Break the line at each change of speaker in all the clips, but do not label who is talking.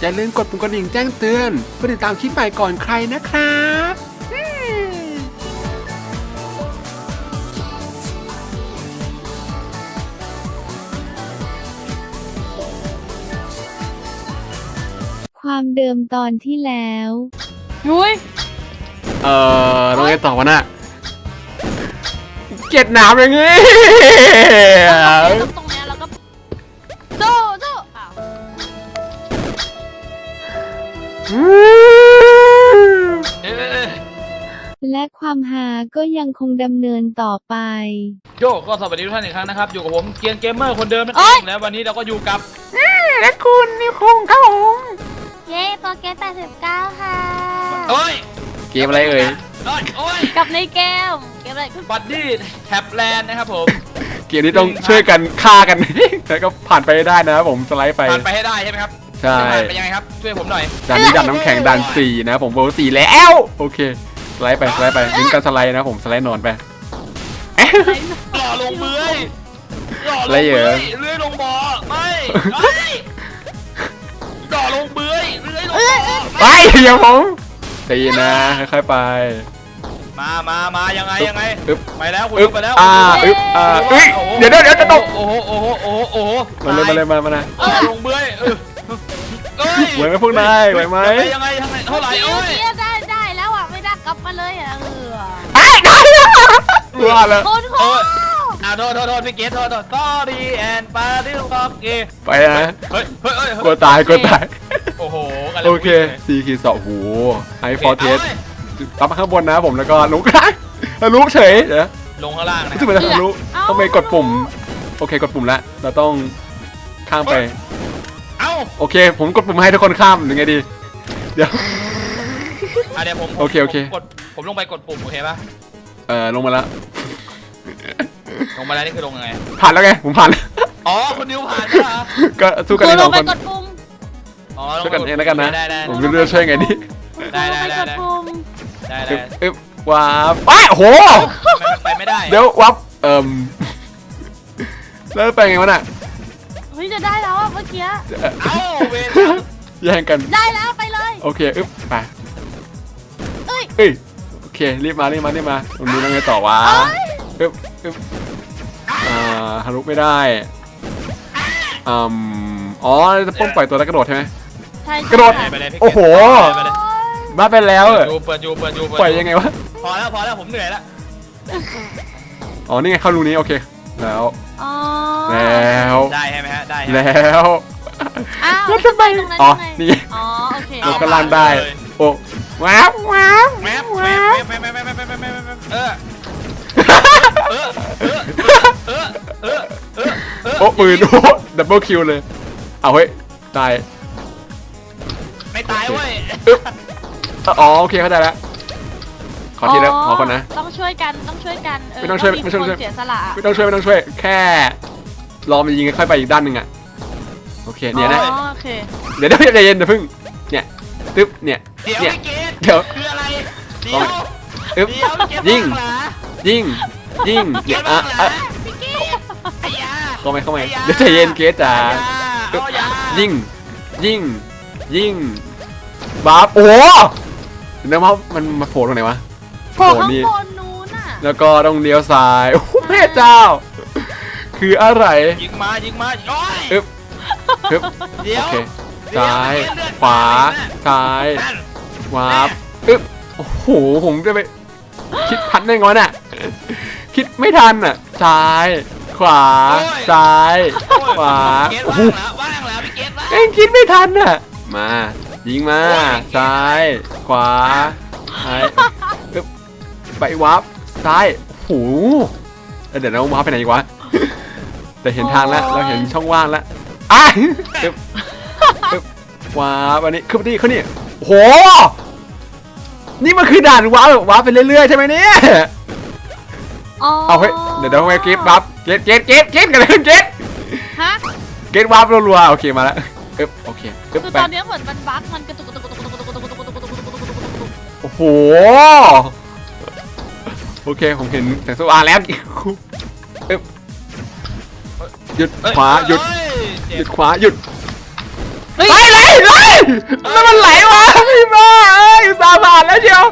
อย่าลืมกดปุ่มกระดิ่งแจ้งเตือน เพื่อติดตามคลิปใหม่ก่อนใครนะครับอืม
ความเดิมตอนที่แล้ว
ยุ้ย
เอ่อเราไงต่อวะน่ะเกลียดหนามอย่างงี้
ตรง และ
ความหาก็ยังคงดำเนินต่อไป
โยก็สวัสดีทุกท่านอีกครั้งนะครับ อยู่กับผมเกียนเกมเมอร์คนเดิมนั่นเองแล้ววันนี้เราก็อยู่กับ
และคุณนิวคงครับผม
เย้โปรเกต89 ค่ะ
โอ้ย
เกมอะไรเอ่ย
โอ้ยโอ้ย
กับในเกมเกมอะไรคือ
บัดดี้แท็บแลนด์นะครับผม
เกมนี้ต้องช่วยกันฆ่ากันแล้วก็ผ่านไปได้นะครับผมสไลด์ไป
ผ่านไปให้ได้ใช่ไหมครับ
ใช่
ผ่านไปยังไงครับช่วยผมหน่อย
ด่านนี้ด่านน้ำแข็งด่านสี่นะครับผมเวลสี่แล้วโอเคสไลด์ไปสไลด์ไปลิงก์การสไลด์นะครับผมสไลด์นอนไป
หล่อลงเบื้อยหล่อลง
อะไรเหร
เบื้
อ
อยเลื่อยลงบ่อไม่เฮ้ยหล่อลงเบื้อยเลื่อยลงบ่อ
ไปอย่าผมใจเย็นนะค่อยๆไป
มามามายังไงยังไง
อึ๊บ
ไปแล้วคุณ
อึ๊บ
ไปแล้ว
อ่าอึ๊บอ่าเอ้ยเดี๋ยวเดี๋ยวเดี๋ยวจะตก
โอ้โหโอ้โหโอ้โหโอ้โห
มาเลยมาเลยมามานะ
หล่อลงเบื้อย เออเอ้ย
ไหวไหมพวกนายไหวไหม
ยังไงยังไงเท่าไหร่
เมื่
เอ้
อยกี้ได้ได้แล้วอะไม่ได้กลับมาเลยอะเออ
ไอ้ได้ว่าแล้ว
คนโค
โอ้ยอ่าโทษโทษโทษพี่เกดโทษโทษ sorry and pardon โอเค
ไปนะ
เฮ้ยเฮ้ยเฮ้ย
กลัวตายกลัวตาย
โอ้โหกัน
โอเคสี่ขีดสองโอ้โหไฮฟอร์เทสา
ว้ย
รับมาข้างบนนะผมแล้วก็ลุกลุกเฉยเดี๋ยว
ลงข้างล่างนะ
รู้สึกเหมือนจะทะลุต้องไปกดปุ่ม โอเคกดปุ่มแล้วเราต้องข้ามไป
เอ้า
โอเค ผมกดปุ่มให้ทุกคนข้ามหรือไงดี เดี๋ยว
อะเดี๋ยวผม
โอเคโอเค
ผมกดผมลงไปกดปุ่มโอเคปะ
เออลงมาแล้ว
ลงมาแล้วนี่คือลงยังไง
ผ่านแล้วไง ผมผ่านแล้ว
อ๋อคุณนิวผ่านแล้วเหรอ
ก็สู้กัน
คือ
อีก
ล
สองง
ไป
คน
กดปุ่ม
อ๋อ
ช่วยกันเองแล้วกันนะ
ได้ได้
ผมจะเลือกช่วยไงดี
ได้ได้
ลง
ได้
ไปกด
ได้
ปุ่ม
ได้
อึ๊
ได้
บอึ๊บว้าบอ้าวโห
ทำไมมันไปไม่ได้
เดี๋ยววับเอิ่มแล้วไปไงวะน่ะ
เฮ้ยจะได้แล้วอะเมื่อกี้
เอ่อ
เอ้าเวร
แย่งกัน
ได้แล้วไปเลย
โอเคอึ๊บไป
เอ้ย
เอ้ยโอเครีบมารีบมารีบมาตรงนี้ต้องไงต่อวะอึ๊บอึ๊บอ่าฮารุไม่ได้อืมอ๋อจะป้องปล่อยตัวแล้วกระโดดใช่ไหม
ใช่
กระโดด
ใช่
ไปเลยพี่เกด
โอ้โห
ไปเลย
บ้าไปแล้ว
เปิ
อะ
ดยูเปิดยูเปิดยูเปิด
ปล่อยยังไงวะ
พอแล้วพอแล้วผมเหนื่อยแล้ว
อ๋อนี่ไงเข้ารูนี้โอเค แล้ว
อ๋อ
แล้ว
ได้ใช่ไหมฮะ ได้ใช่ไหม
แล้ว
อ้าว
แล้วทำไม
ตรงนั้น
อ๋อ
ยังไง
นี่
อ๋อโอเค
ลงข้างล่างได้ โอ้ว้าวว้าว
แมปแม
ว้า
ป
ว
แมปแมปแมปแมปแมปแมปแมปแมปเออเออ เออ เออ เออ เออ เออ
โอ้ปืนโอ้ดับเบิลคิวเลย เอาเฮ้ยตาย
ไม่ตายเว้ย
อ๋อโอเคเข้าใจแล้วขอทีละขอคนนะ
ต้องช่วยกันต้องช่วยกันเออ
ไม่ต้องช่วย
มี
ไม่ต้องช่วย
คนเสียสละอะ
ไม่ต้องช่วยไม่ต้องช่วย แค่ รอมันยิงค่อยไปอีกด้านหนึ่งอะโอเคเนี่ยนะ
อ๋อโอเค
เดี๋ยวเดี๋ยวใจเย็นเดี๋ยวพึ่งเนี่ยตึ๊บเนี่ย
เดี๋ยว
เนี่ย
พี่เกด
เดี๋ยว
คืออะไรเดี๋ยว
อึ๊บ
เดี๋ยวพี่เกด
ยิง
บ้าเหรอ
ยิงยิง
เก
เนี่ย
ดบ้า
อะ
เหร
อะ
อพี่เกดไอ้ยา
เข้ามาเข้ามา
ไอ้ยา
เดี๋ยวใจเย็นเกสจ๋า
ไอ้ยา
ยิงยิงยิงบาบโอ้โหเดี๋ยวนะว่ามันมาโผล่ตรงไหนวะ
โผล่
โอ้
ข้าง
นี่
บนนู้นอะ
แล้วก็ต้องเลี้ยวซ้ายโอ้โหแม่เจ้า คืออะไร
ยิงมายิงมาโอ้ย
อึ๊บฮึบ
เดี๋ย
โอ
ว
เค
เดี๋ยว
ซ้าย
เดี๋ยว
ขวาซ้าย
นั่น
วาบอึ๊บโอ้โห ผมจะไป คิดทันได้ไงวะน่ะ คิดไม่ทันอะ ซ้าย ขวาซ้าย
โอ้ย
ขวา
เกต
โอ้โห
ว่างแล้วว่างแล้วพี่เกตว่าง
เอ็งคิดไม่ทันอะ มา ยิงมาซ้าย ขวา ซ้ายอึ๊บไปวับซ้าย โอ้โหเอ้ยเดี๋ยวนะวับไปไหนอีกวะ แต่เห็นทางแล้ว เราเห็นช่องว่างแล้วอะอึ๊บอึ๊บว้าบอันนี้ขึ้นมาดิขึ้นนี่โอ้โห นี่มันคือด่านว้าแบบว้าไปเรื่อยๆใช่ไหมเนี่ย
อ๋อ
เอาเฮ้ย เดี๋ยวเดี๋ยวไปเก็บบัฟเก็บเก็บเก็บเก็บกันเลยเก็บ
ฮะ
เก็บวับรัวๆ โอเคมาแล้วอึ๊บโอเคอึ๊บ
คือ
ไป
ตอนเนี้ยเหมือนมันบั๊กมันกระตุกกระตุกกระตุกกระตุกกระตุกกระตุกกระตุกกระตุกกระตุกกระตุกกระตุกกระตุกกระตุกกระตุกกระตุกกระตุกกระตุกกระตุกกระตุก
โอ้โหโอเคผมเห็นแสงสว่างแล้วอึ๊บ หยุด
เอ้ย
ขวาหยุด
เอ้
ห
เจ็
ยุ
บ
ดขวาหยุด
เฮ้ย
เฮ้ยไหลไหลแล้วมันไหลวะพี่บ้าเอ้ยอุตสาห์ผ่านแล้วเชียว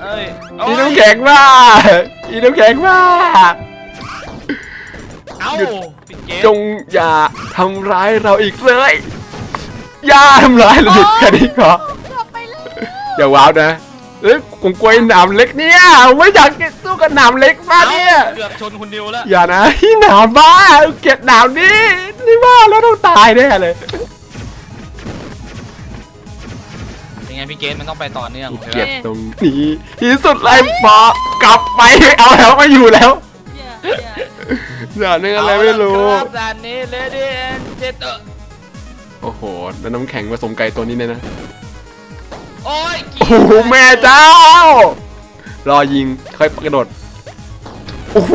เอ้ย
อีน้ำแข็งมาอีน้ำแข็งมา
เอ้า
หยุด
ปิดเกม
จงอย่าทำร้ายเราอีกเลย อย่าทำร้ายเราอีกแค่นี้ก็
กลับไปแล้ว
อย่าว้าวนะ เอ้ยผมกลัวไอ้หนามเล็กเนี่ยผมไม่อยากสู้กับหนามเล็กมากเนี่ย
เกือบชนคุณนิวแล้ว
อย่านะที่หนามบ้าเกลียดหนามนี่นี่บ้าแล้วต้องตายแน่เลย
เป็นไงพี่เกมมันต้องไปต่อเนื่อง
เกลียดตรงนี้ที่สุดเลยปอกลับไปเอาแล้วไม่อยู่แล้ว
เหี้ยเหี้ย
อย่าเรื่องอะไรไม่รู้
เอาละครับด่านนี้เลดี้แอนเจตเตอร์
โอ้โหแล้วน้ำแข็งผสมไก่ตัวนี้เนี่ยนะ
โอ้ย
โอ้โหแม่เจ้า รอยิงค่อยกระโดด โอ้โห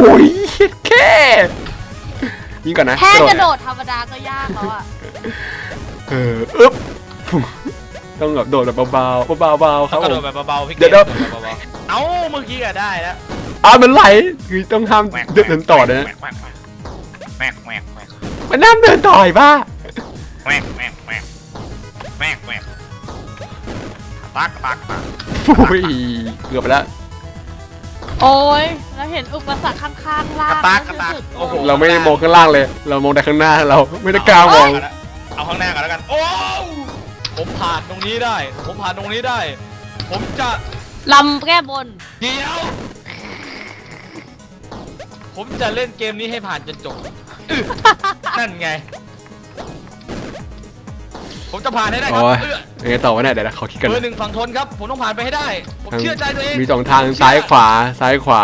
แค่ยิงก่อนนะ
แค่กระโดดธรรมดาก็ยากแล้วอะ
เอออึ๊บต้องแบบโดดแบบเบาๆเบาๆเบาๆค
ต้
รั
อบงกระ
ผ
โด
ม
ดแบบเบาๆพี่เก
เดี๋ยว
มโดดแบบเบาๆเอ้าเมื่อกี้ก็ได้แล้ว
อ่ามันไหลคือต้องห้ามเดินต่อนะ
แหวกแหวกแหวกแหวกแหวก
มันห้ามเดินต่อยบ้า
แหวกแหวกแหวกแหวกแหวก ปักปักปัก
โอ้ยเกือบไปแล้ว
โอ้ยแล้วเห็นอุปสรรคข้างๆล่าง
กระตากกระตาก
รู้สึ
โอ้โห
เราไม่ได้มองข้างล่างเลย เรามองแต่ข้างหน้าเราไม่ได้กล้ามอง
เอาข้างหน้าก่อนแล้วกัน โอ้วผมผ่านตรงนี้ได้ ผมผ่านตรงนี้ได้ ผมจะ
ลำแก้บน
เดี๋ยว ผมจะเล่นเกมนี้ให้ผ่านจนจบอื้อนั่นไง ผมจะผ่านให้ได้ครับ
โอ้ย
เอื้อ
ยังไงต่อวะเนี่ยเดี๋ยวนะขอคิดกัน
เบอ
นะ
ร์หนึ่งฝั่งทนครับ ผมต้องผ่านไปให้ได้ ผมเชื่อใจตัวเอง
มีสองทางซ้ายขวาซ้ายขวา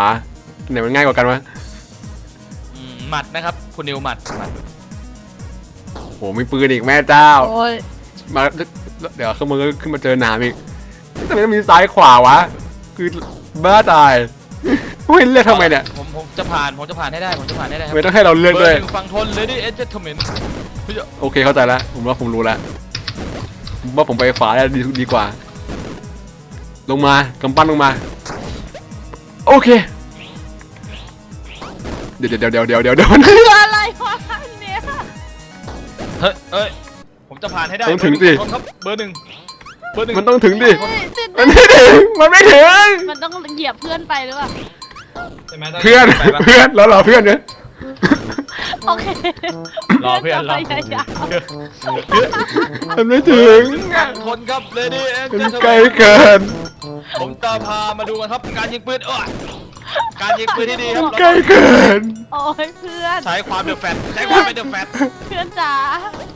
ไหนมันง่ายกว่ากันวะ
อืมหมัดนะครับ คุณนิวหมัดหมัด
โหมีปืนอีกแม่เจ้า
โอ้ย
มาเดี๋ยวขึ้นมาขึ้นมาเจอหนามอีกทำไมต้องมีซ้ายขวาวะ คือบ้าตายไม่เลือกทำไมเนี่ย
ผมผมจะผ่าน ผมจะผ่านให้ได้ ผมจะผ่านให้ได้ค
ไม่
รับ
ต้องให้เราเลือก
เบอ
ด้วย
ร์หนึ่งฝั่งทน Lady e n g e l m e n
โอเคเข้าใจแล้วผมว่าผมรู้แล้วผม ว่าผมไปขวาได้ดีดีกว่า ลงมากำปั้นลงมา โอเค เดี๋ยวเดี๋ยวเดี๋ยวเดี๋ยวเดี๋ยวเดี๋ยว
คืออะไรวะเนี่ย
เฮ้ยเอ้ย ผมจะผ่านให้ได้
ต้องถึงสิ
เบอร์หนึ่ฝั่ทนครับเบอร์หนึ่งเบอร์หนึ่ง
มันต้องถึงดิ
เฮ้ยตื่น
มั
เต้
น
น
ไม่ถึง มันไม่ถึง
มันต้องเหยียบเพื่อนไปหรือเปล่า
ใช่ไหมต้ง
เพื่อน
ไปปะ
เพื่อนเรารอเพื่อนเนี่ย
โอเค
รอเพื่อนรอ
จะพยายาม
มันไม่ถึง
ฝั่งทนครับ Lady e n
มัน
g e l
ไกล
m e n
เกิน
ผมจะพามาดูกันครับ การยิงปืนเออการยิงปืนที่ดีครับ
ไกลเกิน
โอ้ยเพื่อน
ใช้ความเดือดแฟนใช้ความเป็นเดือดแฟน
เพื่อนจ๋า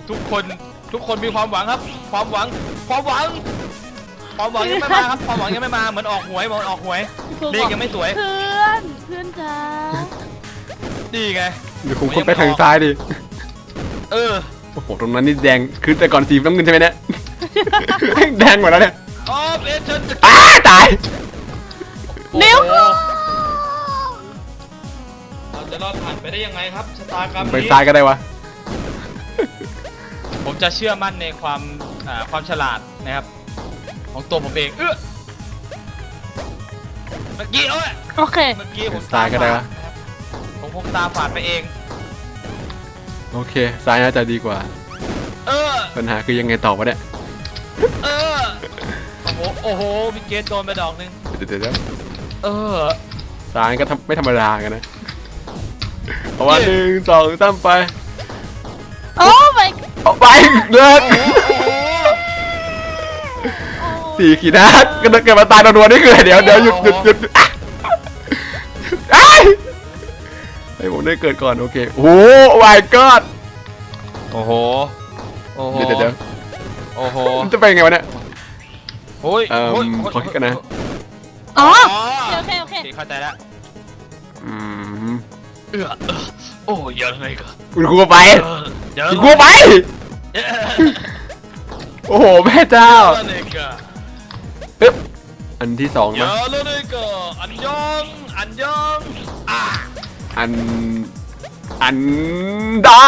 ทุกคนทุกคนมีความหวังครับ ความหวัง ความหวัง ความหวังยังไม่มาครับ ความหวังยังไม่มาเหมือนออกหวยเหมือนออกหวยเลขยังไม่สวย
เพื่อนเพื่อนจ๋า
ดีไง
เดี๋ยวผมคนไปทางซ้ายดิ
เออ
โอ้โห ตรงนั้นนี่แดง คือแต่ก่อนสีน้ำเงินใช่ไหมเนี่ย แดงหมดแล้วเนี่ย
ออฟเอเชน
อ้าตาย
นิ้วกู
เราจะรอดผ่านไปได้ยังไงครับชะตากรรม
ไป
นี้
ซ้ายก็ได้วะ
ผมจะเชื่อมั่นในความอ่าความฉลาดนะครับ ของตัวผมเองเออเมื่อกี้เอ้ย
โอเค
เมื่อกี้ผม
ซ้ายก็ได้วะ
ฝานะครับ ผมคงตาฝาดไปเอง
โอเคซ้ายน่าจะดีกว่า
เออ
ปัญหาคือยังไงต่อวะเนี่ย
เออ โอ้โห โอ้โหพี่เกตโดนไปดอกหนึง
เดี๋ยวเดี๋ยวเดี๋ยว
เออ
ซ้ายก็ทำไม่ธรรมดากันนะเอาว่าหนึ่งสองสามไป
โอ้ไม่
เอาไปเลิก
โอ้โห
สี่ขีดนะก็เกิดมาตายโดนๆนี่คืออะไรเดี๋ยวเดี๋ยวหยุดหยุดหยุดอะ ได้เกิดก่อนโอเคโอ้โห my god
โอ้โห โอ้โห
เดี๋ยวเดี๋ยวเดี๋ยว
โอ้โห
มันจะไปยังไงวะเนี่ย
โอ้ย
เอิ่ม
โย
ขอคิดก่อนนะ
อ๋อ
อ๋อ
โอเคโอเค
โอเคเข้าใจแล้ว
อืม
เออเออโอ้ยเยอะเลยก็
คุณครูไป
เออเยอะ
คุณครูไป
เยอะ
โอ้โหแม่เจ้า
เลยก็
ปึ๊บอันที่สอง
เย
นะ
อะเลยก็อันยองอันยองอะ
อัน อันได้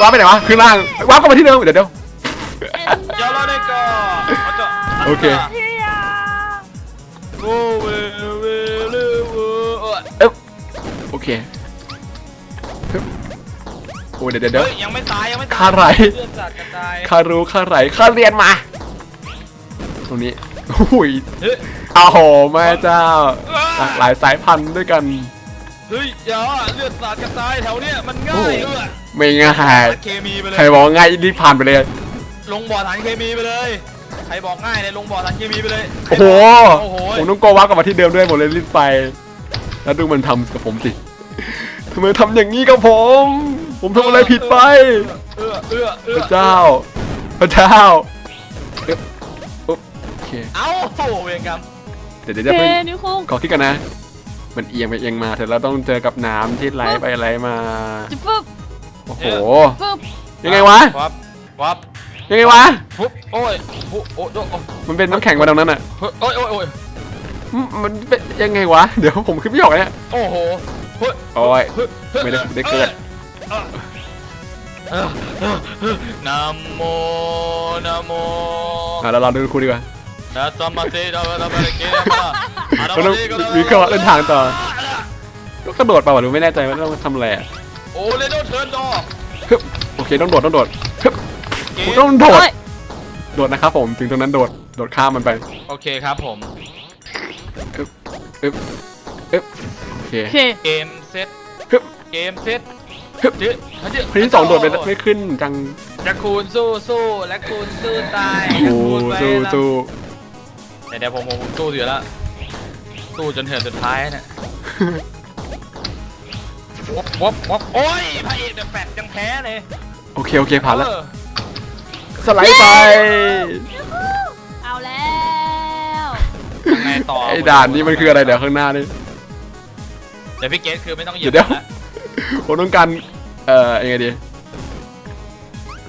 ว้าร์ปไปไหนวะข้างล่างว้าร์ปเข้ามาที่เดิมเดี๋ยวเดี๋ยว
เยอะเลยก็เอาจะ
โอเค
เฮีย
โอ้เวเวเลเวเออ
เอ๊บโอเคปึ๊บโอ้อ้ยเดี๋ยวเดี๋ยวเดี๋ยว
เฮ้ยยังไม่ตายยังไม่ตาย
ข้าไหล
เลือดสาดกระจาย
ข้ารู้ข้าไหลข้าเรียนมา ตรงนี้โอ้ย
เฮ้ย
อ้าวโหแม่เจ้า หลากหลายสายพันธุ์ด้วยกัน
เฮ้ยอย่าเลือดสาดกระจายแถวเนี้ยมันง่าย
โอ้
เออ
ไม่ง่าย
สารเคมีไปเล
ใคร
ย
บอกว่าง่ายรีบผ่านไปเลย
ลงบ่อสารเคมีไปเลย ใครบอกง่ายเลยลงบ่อสารเคมีไปเลย
โอ้โห
โอ้โห
ผมต้องโกวักกลับมาที่เดิมด้วยผมเลยรีบไป แล้วดูมันทำกับผมสิทำไมทำอย่างนี้กับผม ผมทำอะไรผิดไป
เออเออเออ
พระเจ้า พระเจ้าเอ๊ะอุ๊บโอเค
เอ้าโอ้เวรกรรม
เดี๋ยวเดี๋ยว
เค
เดี๋ยวเพิ่ง
นิ้วโค้ง
ขอคิดกันนะ มันเอียงไปเอียงมาเสร็จแล้วต้องเจอกับน้ำที่ไหลไปไหลมา
จะปึ๊บ
โอ้โห
ปึ๊บ
ยังไงวะ
วับวับ
ยังไงวะ
ปุ๊บโอ้ยปุ๊บโอ้ยโอ้ย
มันเป็นน้ำแข็งมาตรงนั้นอะ
โอ้ยโอ้ยโอ้ย
อืมมันเป็นยังไงวะ เดี๋ยวผมขึ้นไม่ออกเนี่ย
โอ้โหเฮ้ย
โอ้ย
เฮ้ยฮ้ย
ไม่ได้ไม่ได้เกิด
เออเออเออเออนะโมนะโม
อะเรารอดูครูดีกว่า
นะสัมมาเสดาบะดาบะเกนะมาอะระ
เราต้อง
มะเสกะระ
วิเคราะห์เดินทางต่อก็กระโดดไปว่ะหรือไม่แน่ใจว่าต้องทำอะไรอะ
โอ้เลโดเทิร์นดอ
ฮึบโอเคต้องโดดต้องโดดฮึบ
เก
ผม
ม
ต้องโดด
เฮ้ย
โดดนะครับผมถึงตรงนั้นโดดโดดข้ามมันไป
โอเคครับผม
อึ๊บอึ๊บอึ๊บโอเค
โอเค
เกมเซ็ต
ฮึบ
เกมเซ็ต
ฮึบ
เจ๊เจ๊
คนที่สองโดดไปไม่ขึ้นจัง
แลคคูนสู้สู้แลคคูนสู้ตาย
โอ้สู้สู้
เดี๋ยวเดี๋ยวผมผมสู้อยู่แล้วสู้จนเหินสุดท้ายเนี่ยวบวบวบโอ้ยพระเอกเดอะแฟตยังแพ้เลย
โอเค โอเค ผ่านแล้ว
เออ
สไลด์ไป
เอาแล้ว
ยังไงต่อ
ไอ้ด่านนี้มันคืออะไรเดี๋ยวข้างหน้านี่
เดี๋ยวพี่เกตคือไม่ต้องเหยียบ
เดี๋ยว
นะ
ผมต้องการ เอ่อยังไงดี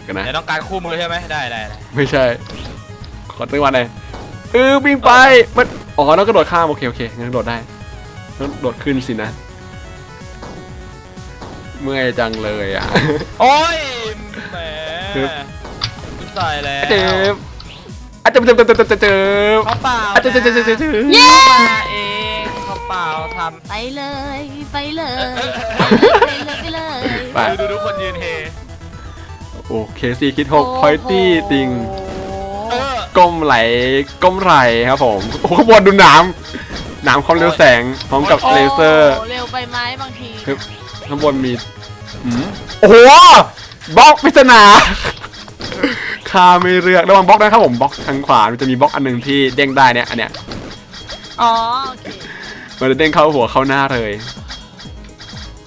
กันนะ
เดี๋ยวต้องการคู่มือใช่ไหมได้ได้ได้
ไม่ใช่ ขอตั้งวันเลย เออวิ่งไปมันอ๋อต้องกระโดดข้ามโอเคโอเคงั้นโดดได้ต้องโดดขึ้นสินะ เมื่อยจังเลยอะ
โอ้ยแหม
ครับ
ตายแล้ว
เจ็บอาจจะเจ็บเจ็บเจ็บเจ็บเจ็บ
เขาเปล่า
อาจจะเจ็บเจ็บเจ็บเจ็บ
เย้
มาเองเขาเปล่าทำ
ไปเลย ไปเลย
เออ
ไปเลย ไปเลย
ไป
ดูดูทุกคนยืนเฮ
โอเคสี่คิดหกพอยตี้ติง
เออ
ก้มไหลก้มไหลครับผมโอ้โหข้างบนดูหนามหนามความเร็วแสงพร้อมกับเลเซอร์
โเร็วไปไหมบางที
ครับ ข้างบนมีหืมโอ้โหบล็อกปริศนาข้าไม่เลือกระวังบล็อกนะครับผมบล็อกทางขวามันจะมีบล็อกอันหนึ่งที่เด้งได้เนี่ยอันเนี้ย
อ๋อโอเค
มันจะเด้งเข้าหัวเข้าหน้าเลย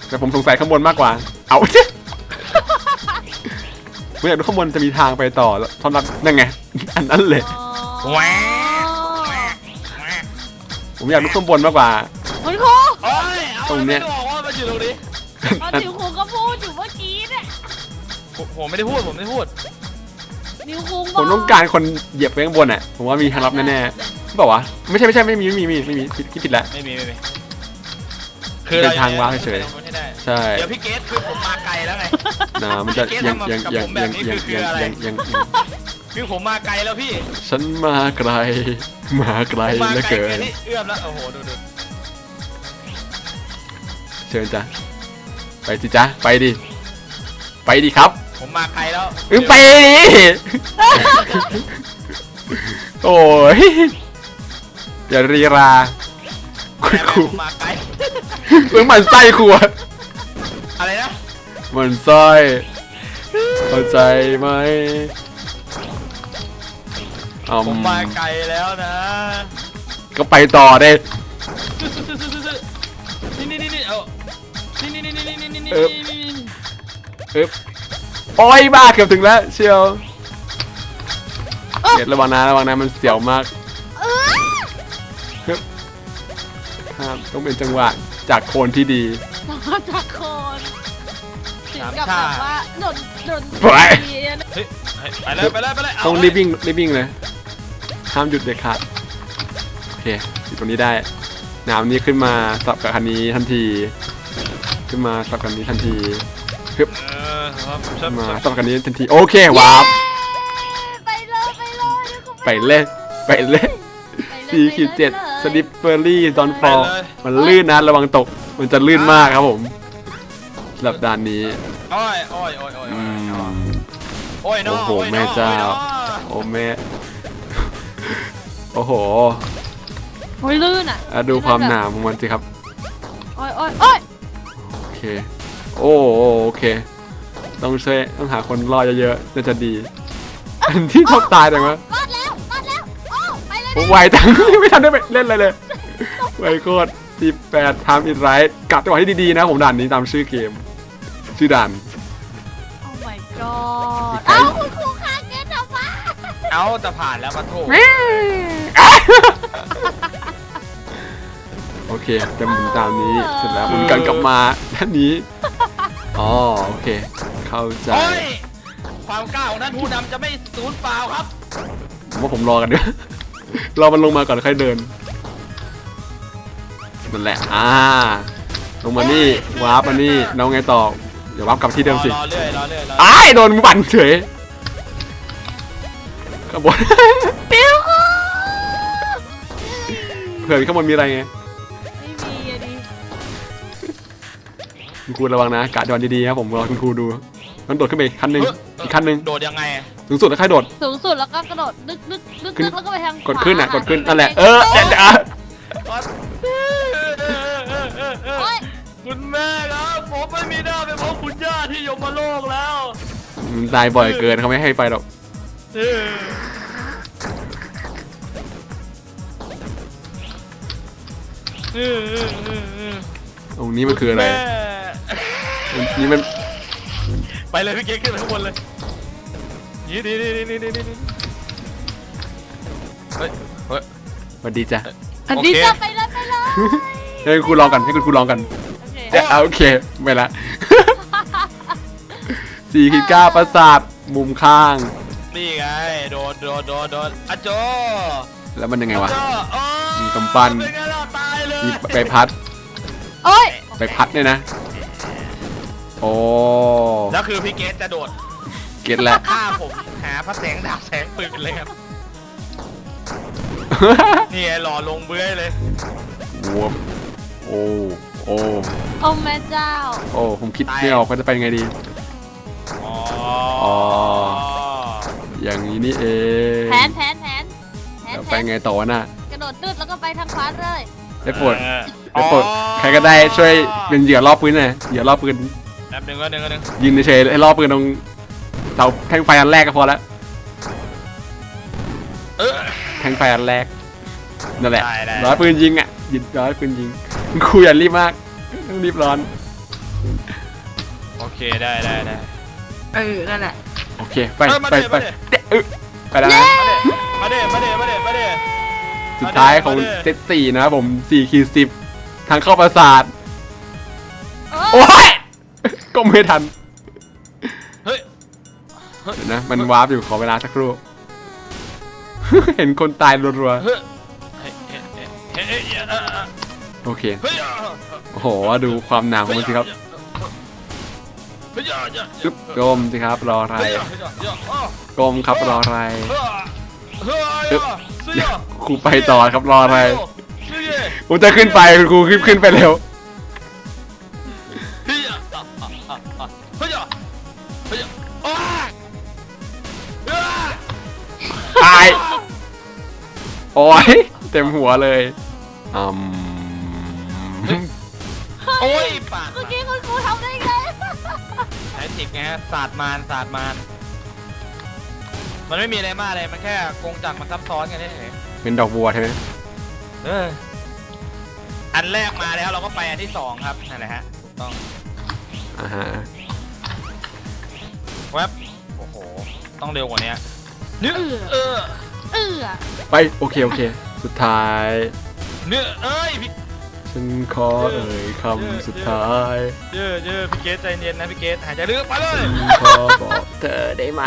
แต่ผมสงสัยข้างบนมากกว่า เอาเจ๊ ไม่อยากดูข้างบนจะมีทางไปต่อแล้วทอนรับนั่นไง อันนั้นเลย
อ๋อ
แหวะ
ผมอยากดูข้างบนมากกว่า
คุณครู
โอ้ยเอา
ตรงเนี้ย
ไม่บอกว่ามันอยู่ตรงนี้
ตอนนิ้วครูก็พูดอยู่เมื่อกี้เนี่ย
ผมผมไม่ได้พูดผมไม่ได้พูด
นิ้วครูบ
ผมต้องการคนเหยียบไปข้างบนอะ ผมว่ามีทางลับแน่ๆบอกว่าวะไม่ใช่ไม่ใช่ไม่มีไม่มีไม่มีไม่มีคิดคิดผิดแล้ว
ไม่มีไม่มี
เป็นทางว้างเฉย
ๆให้ได้
ใช่
เดี๋ยวพี่เกตคือผมมาไกลแล้วไง
นะมันจะ
เกส
ยัง
ทำ
ยัง
กับ
ยัง
ผมแบ
ยั
บ
ง
นี้
ยัง
คือ
ยัง
อะไร
ยังยังยัง
คือผมมาไกลแล้วพี่
ฉันมาไกล มาไกล
ผมมา
เหลือ
ไกล
เกิน
แค่นี้เอื้อมแล้วโอ้โหดูดู
เชิญจ้ะไปสิจ้ะไปดิ ไปดิครับ
ผมมาไกลแล้ว
เออไปดิโอ้ยอย่ารีราคุ
แม่
ณ
แม่
ครู
ผมมาไกล
เพิ่งมันไส้ครูอะ
อะไรนะ
มันไส้เข้าใจไหมอื
ผม
ม
มาไกลแล้วนะ
ก็ไปต่อเด้
นี่นี่นี่นี่เอานี่นี่นี่นี่นี่นี่นี่
เออ
นี่
อึ๊บโอ้ยบ้าเกือบถึงแล้วเชียวเดี๋ยวระวังนะระวังนะมันเสียวมากฮึบครับต้องเป็นจังหวะจากโคนที่ดี
จากคนถึง กับแบบว่าหล่นหล่น
ไป
เฮ้ยไปเลยไปเลยไปเลยเา
ต้อง
เลย
รีบวิ่งรีบวิ่งเลยห้ามหยุดเด็ดขาดโอเคอยู่ตรงนี้ได้น้ำนี้ขึ้นมาสับกับคันนี้ทันที ขึ้นมาสับกับคันนี้ทันที
เออครับครั
ขึ้
บ
นมา
ครับ
สับกับคันนี้ทันทีโอเควาร์ป
ไปเลยไปเลยเดี๋ยวคุณ
ไปเล่นไปเล่น
ไปเลย
สี่ขีดเจ็ด
ไปเลย
สลิปเปอรี่ตอนฟอร์
ไปเลย
มันลื่นนะระวังตก มันจะลื่นมากครับผมโอเคสำหรับด่านนี้
โอ้ยโอ้ยโอ้ยโอ้ย
อื
โอ้ย
ม
โอ้ยน้อ
โอ้โห
โอ้ยน้อ
แม่เจ้า
โอ้ยน้อ
โอ้แม่ โอ้โห
โอ้ยลื่นอะ
อะดูความหนาของมันสิครับ
โอ้ยโอ้ยโอ้ย
โอเค โอ้โอเค ต้องช่วยต้องหาคนรอดเยอะๆ น่าจะดี อันที่ชอบตายแต่ว่าร
อดแล้วรอดแล้วโอ้ไปเลย
โอ้ไวจัง ไม่ทันได้ไปเล่นอะไรเลยไวโคตร18 time it right กลับจังหวะที่ดีๆนะผมด่านนี้ตามชื่อเกม ชื่อด่าน
โอ้ my god เอ้าคุณครูคะเกตทำไม
เอาจะผ่านแล้วปะโถ
โอเคจะหมุนตามนี้เสร็จแล้วหมุนกันกลับมาด้านนี้อ๋อโอเค เข้าใจ
โอ้ยความกล้าของท่านผู้นำจะไม่สูญเปล่าครับ
ผมว่าผมรอกันเดี๋ยวรอมันลงมาก่อนค่อยเดินนั่นแหละอ่าลงมานี่วาร์ปมานี่น้องไงต่อ เดี๋ยววาร์ปกลับที่เดิมสิ
รอเรื่อยรอเรื่อยรอ
อ้ายโดนบั่นเฉยขางบวน
ปิ้วกู
เผื่อข้างบนมีอะไรไง
ไม่มีอะดิ
คุณครูระวังนะกาดจอนดีๆครับผมรอคุณครูดูมันโดดขึ้นไปอีกขั้นหนึ่งอีกขั้นหนึ่ง
โดดยังไงอะ
สูงสุดแล้วค่อยโดด
สูงสุดแล้วก็กระโดดนึกนึกนึก
ขึ้น
นึกแล้วก็ไปทาง
กดขึ้นอะ
ข
ก
วา
ดขึ้นนั่นแหละเออเดี๋ยวเดี๋ยว
โอ้ย
คุณแม่ครับผมไม่มีหน้าเป็นเพราะคุณย่าที่ยมโลกแล้ว
มันตายบ่อยเกินเขาไม่ให้ไปหรอก
เออเออเออเออเออ
ตรงนี้มันคืออะไร
แม่
ตรงนี้มัน
ไปเลยพี่เก๊กขึ้นไปข้างบนเลยนี่นี่นี่นี่นี่นี่นี่เฮ้ยเฮ้ย
สวัสดีจ้ะ
อันนี้
โอเค
จะไปเลยไปเลย
ให้คุณครูลองกันให้คุณครูลองกัน
โอ เค
เดี๋ยวเอาโอเคไปละสี่ขีดเก้าประสาทมุมข้าง
นี่ไง โดนโดนโดนโดนอะโจ
แล้วมันยังไงวะ
อะโจโอ้
มีกำปั้น
เป็นไงล่ะตายเลย
มีใบพัด
โอ้ย
ใบพัดเนี่ยนะ โอ้
แล้วคือพี่เกตจะโดด
เก็ตแล้ว
ฆ่าผม หาพระแสงดาบแสงปืนเลยครับ นี่ไงหล่อลงเบื้อยเลย
วบโอ้โอ้
โอ้แม่เจ้า
โอ้ผมคิดไม่ออกว่าจะไปยังไงดี
อ๋อ
อ๋อ อย่างนี้นี่เอง
แผนแผนแผนแผน
แล้ว
แผ
ไป
น
ไงต่อวะน่ะ
กระโดดตึ๊ดแล้วก็ไปทางขวาเลย
ได้โปรดได้โปรดใครก็ได้ช่วยเป็นเหยื่อรอบปืนหน่อยเหยื่อรอบปืน
แป๊บหนึงก็หนึ่งก็หนึ่ง
ยิงเฉยๆให้รอบปืนตรงเสาแท่งไฟอันแรกก็พอแล้ว
เออ
แท่งไฟอันแรกนั่นแหละ
ได้ได้
ร้อยปืนยิงอะหยิบร้อยปืนยิง คุณครูอย่ารีบมากต้องรีบร้อน
โอเคได้ได้ได้
เออ นั่นแหละ
โอเค ไป
เอ้ยมา
ไป
ดิ
ไป
มาดิ
เดะอึไปแล้วนะ
มาเด้มาเด้มาเด้มาเด้
สุดท้ายของ
มาดิ
เซตสี่นะครับผมสี่ขีดสิบทางเข้าปราสาท
โอ้
โอ้ยก็ไม่ทัน
เฮ้ย
เดี๋ยวนะ มันวาร์ปอยู่ขอเวลาสักครู่ เห็นคนตายรัว
เฮ้ยเฮ้ยเฮ้ยเฮ้ยเฮ้ยเฮ้ยเฮ้ย
ๆโอเค
เฮ้ย
โอ้โหดูความหนาของมันสิครับ
เฮ้ยเฮ้ยเฮ้ย
จุ๊บกลมสิครับรออะไร
เฮ้ยเฮ้ยเฮ้ยเฮ้ยอ้อก
ลมครับรออะไร
เฮ้ยเฮ้ยเฮ้ยเฮ้ย
ครูไปต่อครับรออะไร
เฮ้ย
ผมจะขึ้ โอเคโอ้โห ดูความหนาของมันสิครับ
จุ๊บกลมสิครับ รออะไรกลมครับรออะ
ไร
จุ๊บ
ครูไปต่
อครับรออะไรผมจะขึ้นไป
ครูขึ้นขึ้นไปเร็วตายโอ้ยเต็มหัวเลยอืม
โอ้ยปาก
เมื่อกี้คุณครูทำได้ไง
ใช้จิกไงฮะศาสตร์มารศาสตร์มารมันไม่มีอะไรมากเลย มันแค่กงจักรมันซับซ้อนกันเฉย
เป็นดอกบัวใช่ไหม
ๆเออ อันแรกมาแล้วเราก็ไปอันที่สองครับนั่นแหละฮะ ต้อง
อ่าฮะ
แวบโอ้โห ต้องเร็วกว่านี้เนื้อเออ
เออ
ไปโอเคโอเค สุดท้าย
เนื้อเอ้ยพี่
ฉันขอเอ่ยคำสุดท้าย
เยอะเยอะพี่เกสใจเย็นนะพี่เกสหายใจลึกไปเลย
ฉันขอบอกเธอได้ไหม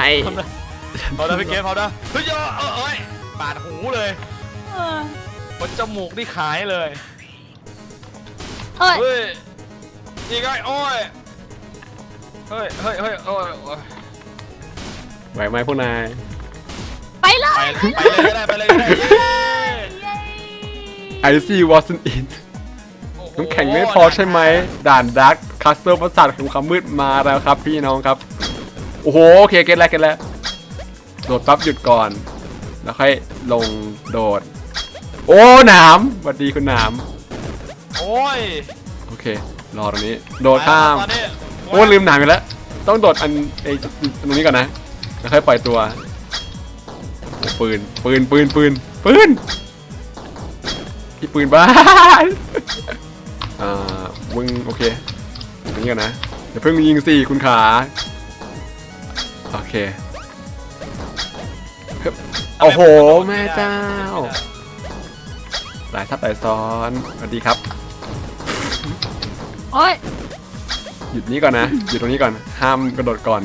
พอแล้วพี่เกสพอแล้วเฮ้ยเยอะเออเอ้ยปาดหูเลย
เออบ
นจมูกนี่ขายเลย
เอ้ย
เฮ้ยอีกไงโอ้ยเฮ้ยเฮ้ยเฮ้ยโอ้ยโอ้ย
ไหวไหมพวกนาย
ไปเล
ไป
ย
ไปเลยก็ได้ไปเลยก็ได้เย้
เย้
I see wasn't in
โอ้โห
น้ำแข็งไม่พอใช่ไหม ด่านดักคัสเซิลประสาทของความมืดมาแล้วครับ พี่น้องครับ โอ้โหโอเคเก็ตแล้วเก็ตแล้วโดดปั๊บหยุดก่อน แล้วค่อยลงโดด โอ้หนามสวัสดีคุณหนาม
โอ้ย
โอเค รอตรงนี้ โดดข้าม
ตอนนี้
โอ้ลืมหนามไปแล้ว ต้องโดดอันไอ้ตรงนี้ก่อนนะ แล้วค่อยปล่อยตัวโอ้ปืน ปืน ปืน ปืน ปืนพี่ปืนบ้าน อ่ามึงโอเคตรงนี้ก่อนนะอย่าเพิ่งยิงสิคุณขา โอเคฮึบโอ้โห แม่เจ้า หลายทับหลายซ้อน สวัสดีครับ
โอ้ย
หยุดนี้ก่อนนะ หยุดตรงนี้ก่อน ห้ามกระโดดก่อน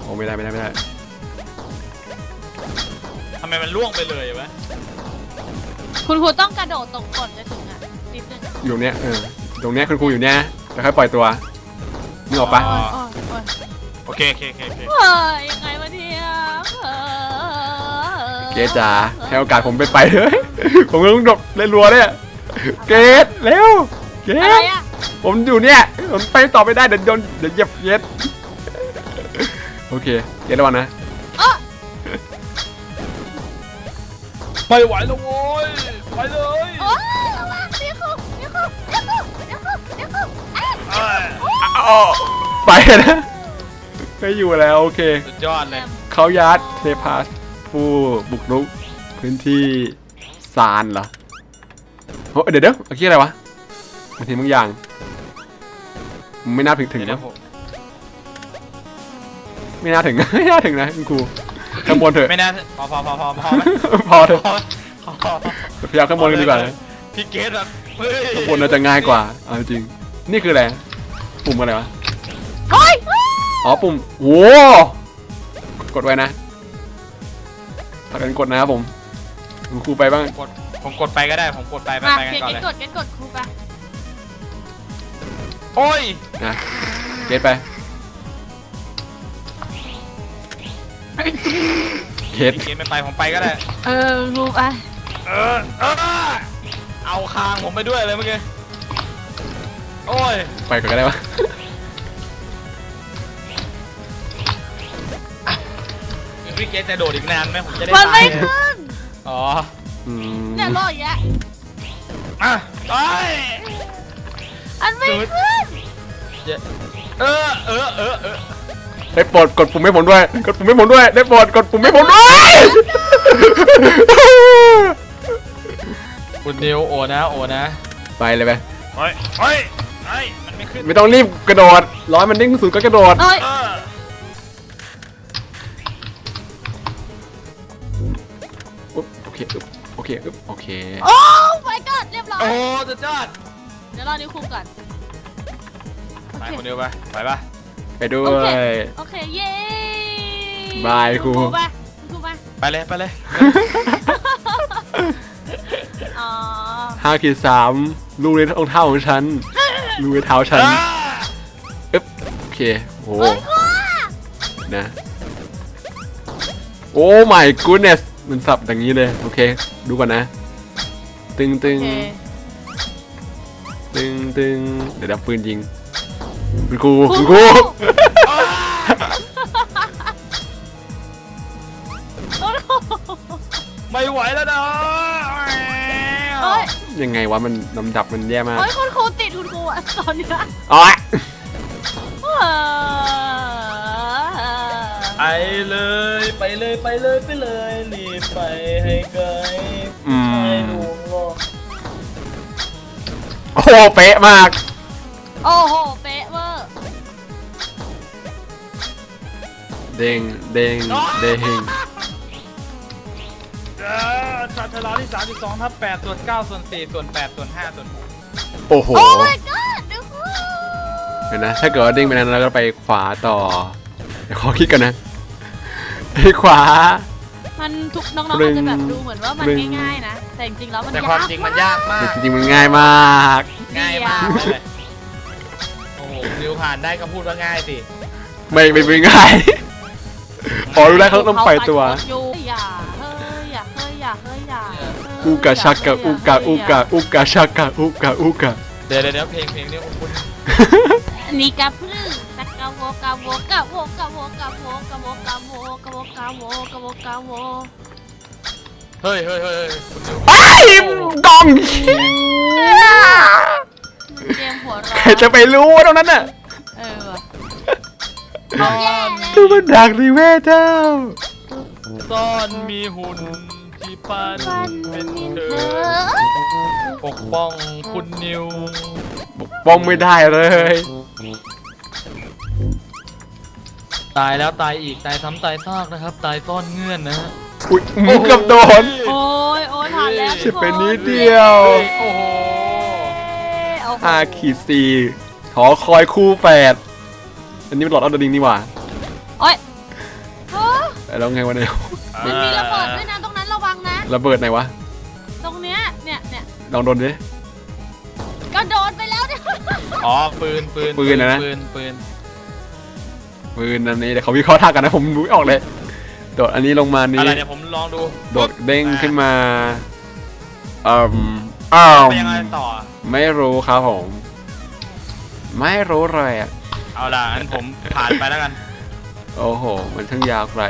โอ้ไม่ได้ไม่ได้ไม่ได้
ทำไมมันล่วงไปเลยวะ
คุณครูต้องกระโดดตรงก่อนจะถึงอะนิดนึง
อยู่ตรงเนี้ยเออตรงเนี้ยคุณครูอยู่เนี้ยแล้วค่อยปล่อยตัวนึกออกปะ
โอ้ยโอ้ยโอ้ย
โอเคโอเคโอเค โอเค
เฮ้ยยังไงวะเนี่ยเฮ้ย
เกรทจ๋าให้โอกาสผมไปไปเลย ผมต้องดบเล่นรัวเนี่ยเกรทเร็วเกร
อะไร
ท
อะ
ผมอยู่เนี่ยผมไปต่อไม่ได้เดี๋ยวโดนเดี๋ยวเหยียบเย็ดโอเคเกรทระวังนะ
ไม่ไหวแล้วโว้ย ไปเลย
โอ้ยระวังเดี๋ยวครูเดี๋ยวครูเดี๋ยวครูเดี๋ยวครูเดี๋ยวครูเอ้ย
เอ้ย
อ้าวไปนะไม่อยู่แล้วโอเค
สุดยอดเลย
เขายัดเทพาสผู้บุกรุก พื้นที่ซานเหรอโอ้เดี๋ยวเดี๋ยวเมื่อกี้อะไรวะมันเห็นบางอย่างไม่น่าถึงถึง
เดี๋ยว
นะ
นะผม
ไม่น่าถึง ไม่น่าถึงนะคุณครูข้างบนเถอะ
ไม่น่าพอพอพอพอพอไหม
พอเถอะ
พอ พอพอ
พยายามข้างบนกันดีกว่านะ
พี่เกตแบบเฮ้ย
ข้างบนน่าจะง่ายกว่าเอาจริง นี่คืออะไร ปุ่มอะไรวะ
เฮ้ย
อ๋อปุ่มโว้กดไว้นะพากันกดนะครับผมคุณครูไปบ้าง
กดผมกดไปก็ได้ ผมกดไปไป
มา
ไปกัน
เก็ต
ก่อนเลย
กดเก็ตกดครูไป
โอ้ย
นะเก็ตไปเก็ต
พี่เกตไม่ไปผมไปก็ได้
เออครูไป
เออเออเอาคางผมไปด้วยเลยเมื่อกี้ โอ้ย
ไปก่อนก็ได้วะ
พี่เกตจะโดดอีกนานไหมผมจะได้
มันไม่
ตาย
ขึ้น
อ๋อ
อืม
เนี่ยรออย่างเงี้ย
อะไป
อันไม่ขึ้น
เออเออเออเออ
ได้โปรดกดปุ่มให้ผมด้วย กดปุ่มให้ผมด้วย ได้โปรดกดปุ่มให้ผมด้วย
คุณนิวโอนะโอนะ
ไปเลยไป
เฮ้ยเฮ้ยเฮ้ยมันไม่ขึ้น
ไม่ต้องรีบกระโดดร้อยมันนิ่งสุดก็กระโดด
เอ้ย
เออ
อุ๊บโอเคอุ๊บโอเคอุ๊บโอเค
โอ้ my god เรียบร้อย
โอ้จะจอด
เดี๋ยวรอนิ้วคุมก่อน
ไปคนเดียวไปไปปะ
ไปด้ว
โอเค
ย
โอเค เย้
บายครู
ไปครูไป
ไปเลยไปเลย
อ๋อ
ห้าขีดสามลูกในรองเท้าของฉัน ลูกในเท้าฉัน
อ่า
อึ๊บโอเคโอ้
เฮ้ยครู
นะโอ้ my goodness มันสับอย่างนี้เลย โอเค ดูก่อนนะ ตึงตึ
โองเค
ตึงตึงเดี๋ยวดับปืนยิงคุณครูคุณครู
โอ้โห
ไม่ไหวแล้วนะ
เฮ้ ย
ยังไงวะมันลำดับมันแย่มาก
เฮ้ยคุณครูติดคุณครูอะตอนเนี้ย
อ๋อ
ไปเลยไปเลยไปเลยไปเลยรีบไปให้ไกล
อื
ให้
ม
ดูโลก
โอ้โหเป๊ะมาก
โอ้โห เป๊ะเวอร์
เด้งเด้งเด้ง
เออ ชาร์จลาที่32ทับ8ส่วน9ส่วน4ส่วน8ส่วน5ส่วน6
โอ้โห
โอ้ my god ดู
เดี๋ยวนะ ถ้าเกิดว่าเด้งไปนั้นแล้วก็ไปขวาต่อเดี๋ยวขอคิดกันนะไปขวา
มันทุกน้องๆอาจจะแบบดูเหมือนว่ามัน
ง่า
ยๆนะ แต่จริงๆแล้วมัน
แต่
ยาก
ความจริงมันยากมาก
จริงๆมันง่ายมาก
ง่ายมากเลยโอ้โหนิวผ่านได้ก็พูดว่าง่ายสิ
ไม่ไม่ไม่ง่าย พอรู้แล้วเขาต้องปล่อยตัว
อยู่อย่า อย่าเฮ้ยอย่าเฮ้ยอย่าเฮ้ย
อุกาชักกะอุกาอุกาอุกาชักกะอุกาอุกา
เดี๋ยวเดี๋ยวเดี๋ยวเพลงเพลงนี้คุณ
นี่กะพรึตะกะโวกะโวกะโวกะโวกะโวกะโวกะโวกะโวกะโวกะโวกะโว
เฮ้ยเฮ้ยเฮ้ยเฮ้ยคุณนิว
ไอ้ดอง
เกมหัว
ใค
ร้
ร
อน
จะไปรู้ว่าตรงนั้นน่ะ
เออว่ะ
ซ่อน
ดูมันดักดิแม่เจ้า
ซ่อนมีหุ่น ที่ปั้น
ฟัน
เป็น
มี
เธ
เธ
อ
อ
ปกป้องคุณนิว
ปกป้องไม่ได้เลย
ตายแล้วตายอีกตายซ้ำตายซากนะครับ ตายซ่อนเงื่อนนะฮะ
อุ้ยหมูเกับโดน
โอ้ยโอ้ยผ่านแล้ว
จะ
ทุกค
เป็นนิดเดียว
เฮ้ยโอ้โห
โอ้โห
ห้าขีดสี่หอคอยคู่แปดอันนี้เป็นหลอดอัลเดอร์ดิงนี่หว่า
โอ้ยโอ้
แล้วไงวะเนี่ย
มันมีระเบิดด้วยนะต รงนั้นระวังนะ
ระเบิดไหนวะ
ตรงเนี้ยเนี่ยเนี่ย
ลองโดนดิ
ก็โดนไปแล้วเนี่ย
อ๋อปืนปืน
ปืนนะนะ
ปืนปืน
ปืนอันนี้เดี๋ยวเขาวิเคราะห์ท่ากันนะผมรู้ไม่ออกเลย โดดอันนี้ลงมานี้
อะไรเนี่ยผมลองดู
โดดเด้งขึ้นมาอืมอ้าว
ไปยังไงต่อ
ไม่รู้ครับผม ไม่รู้เลยอะ
เอาล่ะงั้นผมผ่านไปแล้วกัน
โอ้โห มันช่างยาวไกล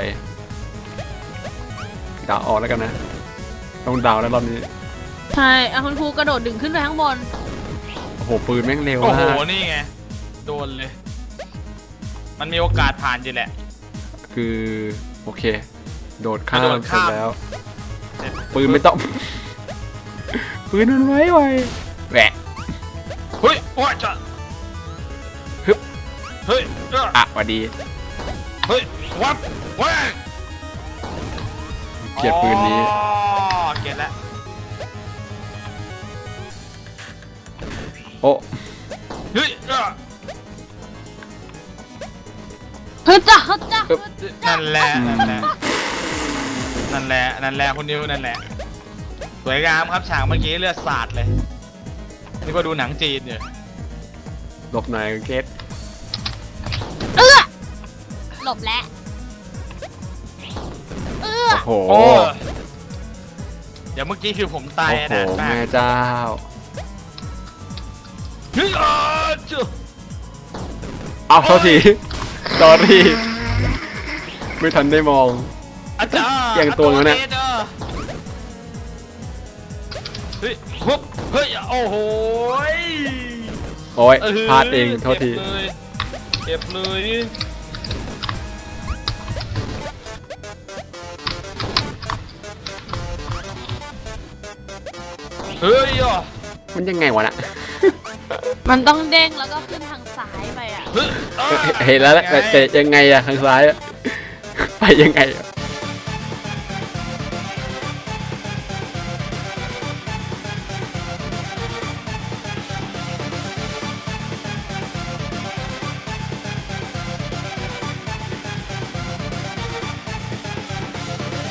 ดาวออกแล้วกันนะ ต้องดาวแล้วรอบนี้
ใช่เอาคุณครูกระโดดดึงขึ้นไปข้างบน
โอ้โห ปืนแม่งเร็ว
โอ้โห
มาก
นี่ไง โดนเลย มันมีโอกาสผ่านอยู่แหละ
คือ โอเค โดดข้าม
โดด
เสร็จ
ข้าม
แล้ว
เสร็จ
ปืนไม่ต้อง ปืนมันไว้ไวแหวะ
เฮ้ยว่าจะ
ฮึบ
เฮ้ยเอ้อ
อะหวัดดี
เฮ้ยวับว้า
เกลียดปืนนี้
อ๋อเกลียดแล้ว
โอ้
เฮ้ยเอ้อ
เฮ้ยจ้าเฮ้ยจ้า
ปึ๊บ
นั่นแหละ
อืม
นั่นแหละนั่นแหละนั่นแหละคุณนิวนั่นแหละสวยงามครับฉากเมื่อกี้เลือดสาดเลยนี่ก็ดูหนังจีนอยู่
หลบหน่อยเกต
เอื้อหลบแล้วเอื้อ
โอ้โห
โอ้เดี๋ยวเมื่อกี้คือผมตาย
โอ้โห
นานมาก
แม่เจ้า
เฮ้ยอ้าวจุ๊
เอาเท่าทีสอรี่ไม่ทันได้มอง
อาจารย์
เกี่ยงตัวแล้วเนี่ย
อาจารย์เฮ้ยฮุบเฮ้ยโอ้โหย
โอ้ย
เออ
พลาดเองโทษที
เจ็บเลยเจ็บเลย เฮ้ยอะ
มันยังไงวะน่ะ
มันต้องเด้งแล้วก็ขึ้นทางซ้ายไปอะ
เฮ้ยอะ
เห็นแล้วแหละแต่แต่ยังไงอะทางซ้ายอะ ไปยังไงอะ